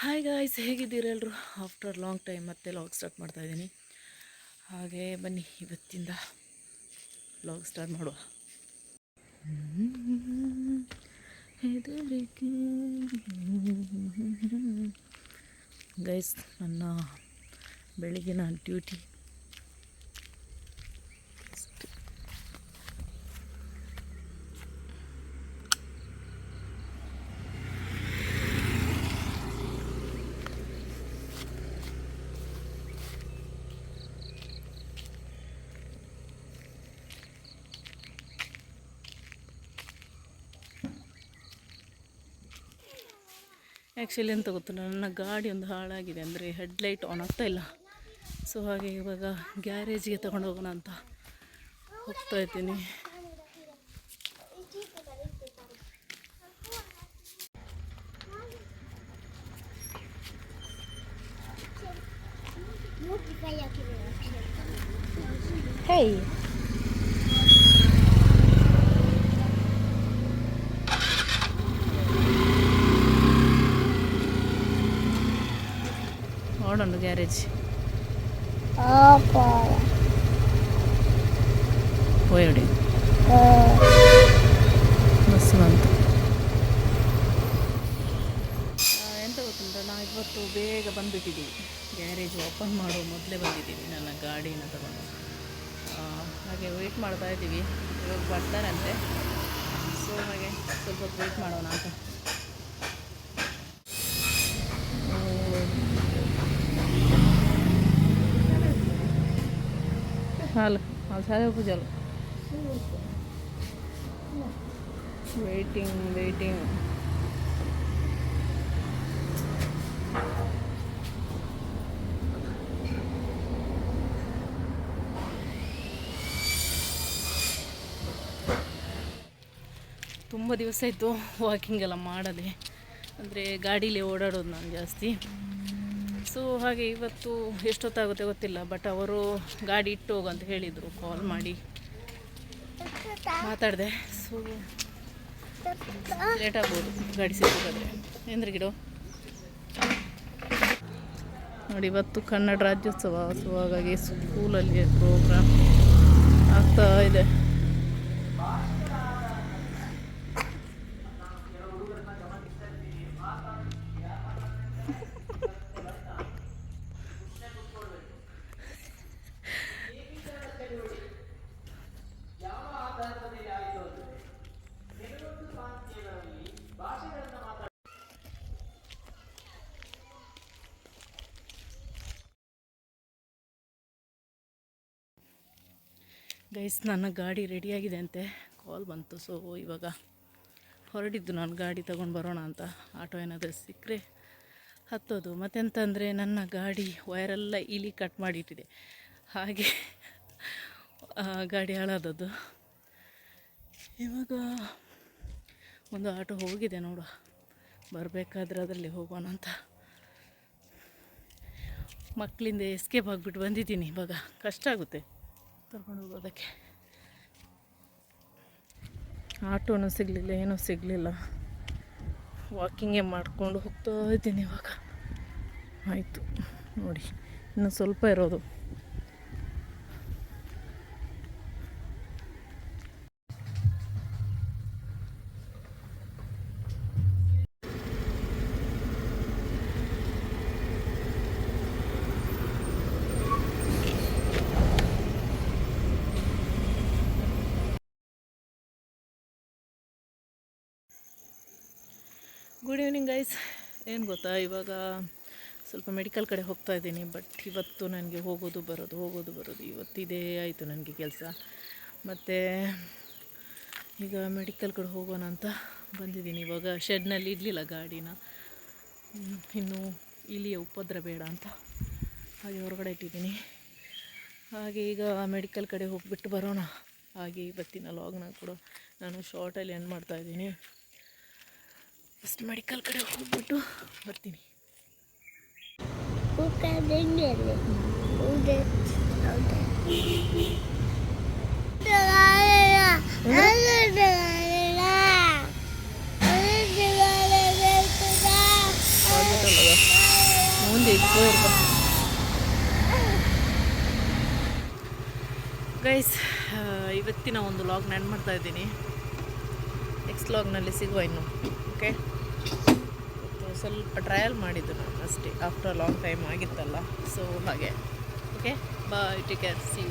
Hi guys ಹೇಗಿದ್ದೀರೆಲ್ಲರು after long time ಮತ್ತೆ log start ಮಾಡ್ತಾ ಇದ್ದೀನಿ. ಹಾಗೆ ಬನ್ನಿ, ಇವತ್ತಿಂದ ಲಾಗ್ ಸ್ಟಾರ್ಟ್ ಮಾಡುವ. ಗೈಸ್ ನನ್ನ ಬೆಳಗಿನ ಡ್ಯೂಟಿ ಆ್ಯಕ್ಚುಲಿ ಎಂತ ಗೊತ್ತು ನನ್ನ ಗಾಡಿ ಒಂದು ಹಾಳಾಗಿದೆ ಅಂದರೆ ಹೆಡ್ಲೈಟ್ ಆನ್ ಆಗ್ತಾ ಇಲ್ಲ. ಸೊ ಹಾಗೆ ಇವಾಗ ಗ್ಯಾರೇಜಿಗೆ ತಗೊಂಡು ಹೋಗೋಣ ಅಂತ ಹೋಗ್ತಾ ಇದ್ದೀನಿ. ಹೇಯ್ ನೋಡೋಣ ಗ್ಯಾರೇಜ್. ಹೋಯಡಿ ಬಸ್ ಆ, ಎಂತ ಗೊತ್ತುಂಟ? ನಾವು ಇವತ್ತು ಬೇಗ ಬಂದುಬಿಟ್ಟಿದ್ದೀವಿ. ಗ್ಯಾರೇಜ್ ಓಪನ್ ಮಾಡೋ ಮೊದಲೇ ಬಂದಿದ್ದೀವಿ. ನನ್ನ ಗಾಡಿನ ತಗೊಂಡು. ಹಾಗೆ ವೆಯ್ಟ್ ಮಾಡ್ತಾ ಇದ್ದೀವಿ. ಇವಾಗ ಬರ್ತಾರಂತೆ. ಸೊ ಹಾಗೆ ಸ್ವಲ್ಪ ಹೊತ್ತು ವೆಯ್ಟ್ ಮಾಡೋಣ ಅಂತ. ಹಾಲು ಸಾಲೆ ಪೂಜಾಲು ವೇಟಿಂಗ್ ವೇಟಿಂಗ್ ತುಂಬ ದಿವಸ ಆಯಿತು ವಾಕಿಂಗ್ ಎಲ್ಲ ಮಾಡದೆ. ಅಂದರೆ ಗಾಡೀಲಿ ಓಡಾಡೋದು ನಾನು ಜಾಸ್ತಿ. ಸೊ ಹಾಗೆ ಇವತ್ತು ಎಷ್ಟೊತ್ತಾಗುತ್ತೆ ಗೊತ್ತಿಲ್ಲ ಬಟ್ ಅವರು ಗಾಡಿ ಇಟ್ಟು ಹೋಗು ಅಂತ ಹೇಳಿದರು ಕಾಲ್ ಮಾಡಿ ಮಾತಾಡಿದೆ. ಸೊ ಲೇಟ್ ಆಗ್ಬೋದು ಗಾಡಿ ಸಿಗಬೇಕಾದ್ರೆ ಏನ್ರಿ ಗಿಡ? ನೋಡಿ, ಇವತ್ತು ಕನ್ನಡ ರಾಜ್ಯೋತ್ಸವ ಸೊ ಹಾಗಾಗಿ ಸ್ಕೂಲಲ್ಲಿ ಪ್ರೋಗ್ರಾಮ್ ಆಗ್ತಾ ಇದೆ. ಗೈಸ್, ನನ್ನ ಗಾಡಿ ರೆಡಿಯಾಗಿದೆ ಅಂತೆ ಕಾಲ್ ಬಂತು ಸೊ ಇವಾಗ ಹೊರಟಿದ್ದು ನಾನು. ಗಾಡಿ ತೊಗೊಂಡು ಬರೋಣ ಅಂತ. ಆಟೋ ಏನಾದರೂ ಸಿಕ್ಕರೆ ಹತ್ತೋದು. ಮತ್ತೆಂತಂದರೆ, ನನ್ನ ಗಾಡಿ ವೈರೆಲ್ಲ ಇಲಿ ಕಟ್ ಮಾಡಿಟ್ಟಿದೆ. ಹಾಗೆ ಗಾಡಿ ಹಾಳಾದದ್ದು. ಇವಾಗ ಒಂದು ಆಟೋ ಹೋಗಿದೆ ನೋಡು. ಬರಬೇಕಾದ್ರೆ ಅದರಲ್ಲಿ ಹೋಗೋಣ ಅಂತ. ಮಕ್ಕಳಿಂದ ಎಸ್ಕೇಪ್ ಆಗಿಬಿಟ್ಟು ಬಂದಿದ್ದೀನಿ. ಇವಾಗ ಕಷ್ಟ ಆಗುತ್ತೆ. ಕರ್ಕೊಂಡು ಹೋಗೋದಕ್ಕೆ ಆಟೋನೂ ಸಿಗಲಿಲ್ಲ, ಏನೂ ಸಿಗಲಿಲ್ಲ. ವಾಕಿಂಗೇ ಮಾಡಿಕೊಂಡು ಹೋಗ್ತಾ ಇದ್ದೀನಿ ಇವಾಗ. ಆಯಿತು, ನೋಡಿ, ಇನ್ನು ಸ್ವಲ್ಪ ಇರೋದು. ಗುಡ್ ಈವ್ನಿಂಗ್ ಗೈಸ್ ಏನು ಗೊತ್ತಾ? ಇವಾಗ ಸ್ವಲ್ಪ ಮೆಡಿಕಲ್ ಕಡೆ ಹೋಗ್ತಾ ಇದ್ದೀನಿ ಬಟ್ ಇವತ್ತು ನನಗೆ ಹೋಗೋದು, ಬರೋದು ಹೋಗೋದು, ಬರೋದು ಇವತ್ತಿದೇ ಆಯಿತು ನನಗೆ ಕೆಲಸ. ಮತ್ತು ಈಗ ಮೆಡಿಕಲ್ ಕಡೆ ಹೋಗೋಣ ಅಂತ ಬಂದಿದ್ದೀನಿ. ಇವಾಗ ಶೆಡ್ನಲ್ಲಿ ಇಡಲಿಲ್ಲ ಗಾಡಿನ. ಇನ್ನು ಇಲ್ಲಿಯ ಉಪದ್ರ ಬೇಡ ಅಂತ ಹಾಗೆ ಹೊರಗಡೆ ಇಟ್ಟಿದ್ದೀನಿ. ಹಾಗೆ ಈಗ ಮೆಡಿಕಲ್ ಕಡೆ ಹೋಗಿಬಿಟ್ಟು ಬರೋಣ. ಹಾಗೆ ಇವತ್ತಿನ ಲಾಗ್ನ ಕೂಡ ನಾನು ಶಾರ್ಟಲ್ಲಿ ಎಂಡ್ ಮಾಡ್ತಾ ಇದ್ದೀನಿ. ಫಸ್ಟ್ ಮೆಡಿಕಲ್ ಕಡೆ ಹೋಗ್ಬಿಟ್ಟು ಬರ್ತೀನಿ. ಗೈಸ್ ಇವತ್ತಿನ ಒಂದು ಲಾಗ್ ನಾನು ಮಾಡ್ತಾ ಇದ್ದೀನಿ. ನೆಕ್ಸ್ಟ್ ಲಾಗ್ನಲ್ಲಿ ಸಿಗುವ ಇನ್ನು ಓಕೆ ಸ್ವಲ್ಪ ಟ್ರಯಲ್ ಮಾಡಿದ್ದು ನಾನು ಅಷ್ಟೇ ಆಫ್ಟರ್ ಲಾಂಗ್ ಟೈಮ್ ಆಗಿತ್ತಲ್ಲ. ಸೊ ಹಾಗೆ. Okay bye take care see